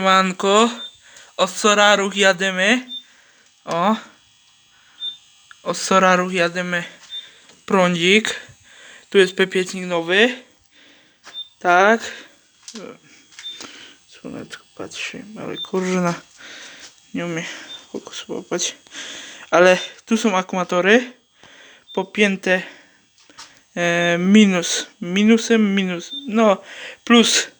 Manko, od Soraruch jadymy. O. Od Soraruch jadymy prądzik. Tu jest pepiecznik nowy. Tak. Słoneczko patrzy, ale kurzyna nie umie fokusować. Ale tu są akumulatory popięte e, minus, minusem, minus, no plus,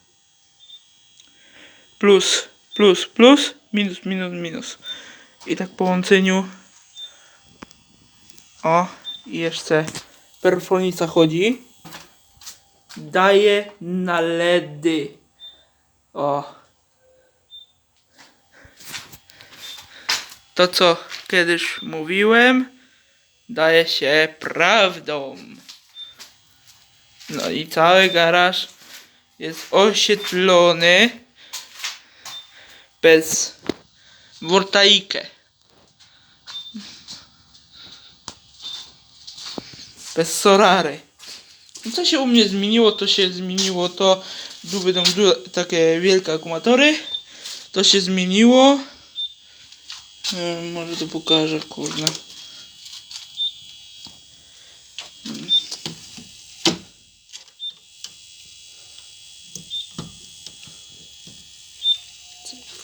plus, plus, plus, minus, minus, minus. I tak po łączeniu. O, i jeszcze perfonica chodzi. Daje na LEDy. O. To co kiedyś mówiłem, daje się prawdą. No i cały garaż jest oświetlony bez woltaikę. Bez solary. No Co się u mnie zmieniło, to się zmieniło to, tu będą takie wielkie akumulatory. To się zmieniło. E, może to pokażę, kurde.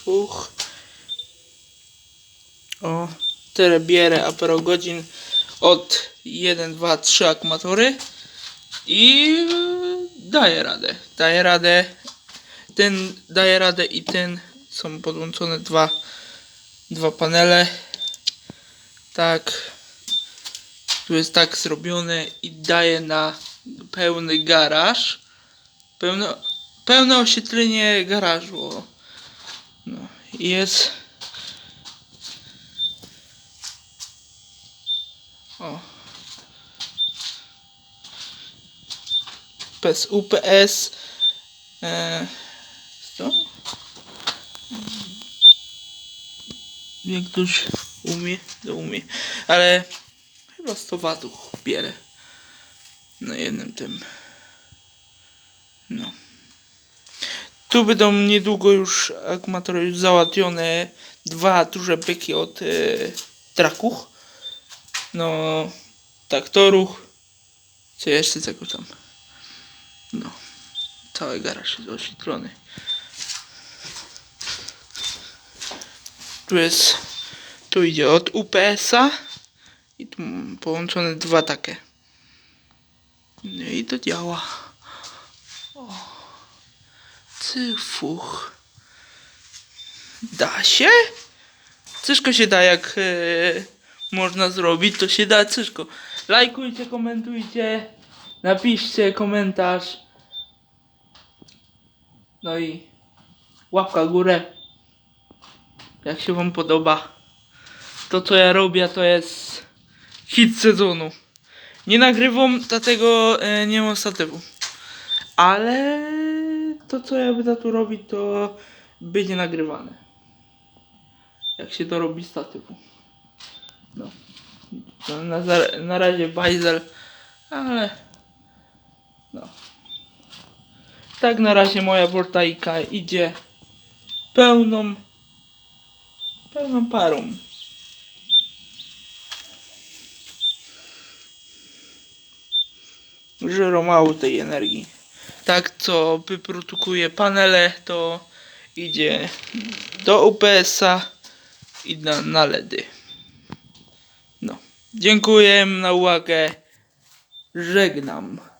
Fuch. O, tyle bierę aperogodzin od 1, 2, 3 akumulatory i daje radę. Daje radę. Ten daje radę i ten są podłączone dwa, dwa panele. Tak. Tu jest tak zrobione i daje na pełny garaż. Pełne, pełne oświetlenie garażu. No, jest. O. Bez UPS. E, co? Jak ktoś umie, to umie. Ale chyba 100 watów bierę. Na jednym tym. No. Tu będą niedługo już akumulatory załatwione. Dwa duże byki od e, traków. No, traktorów. Co jeszcze tego tam? No, cały garaż jest oświetlony. Tu jest, tu idzie od UPS-a i tu połączone dwa takie. No i to działa. Cyfuch. Da się? Ciężko się da, jak e, można zrobić, to się da ciężko. Lajkujcie, komentujcie, napiszcie komentarz. No i łapka górę. Jak się wam podoba. To co ja robię to jest hit sezonu. Nie nagrywam, dlatego e, nie mam statywu. Ale to co ja będę tu robić to będzie nagrywane. Jak się to robi z statywu. No. no na, na razie bajzel, ale no. Tak na razie moja voltaika idzie pełną pełną parą. Żero mało tej energii. Tak co wyprodukuje panele to idzie do UPS-a i na, na LEDy. No. Dziękuję na uwagę. Żegnam.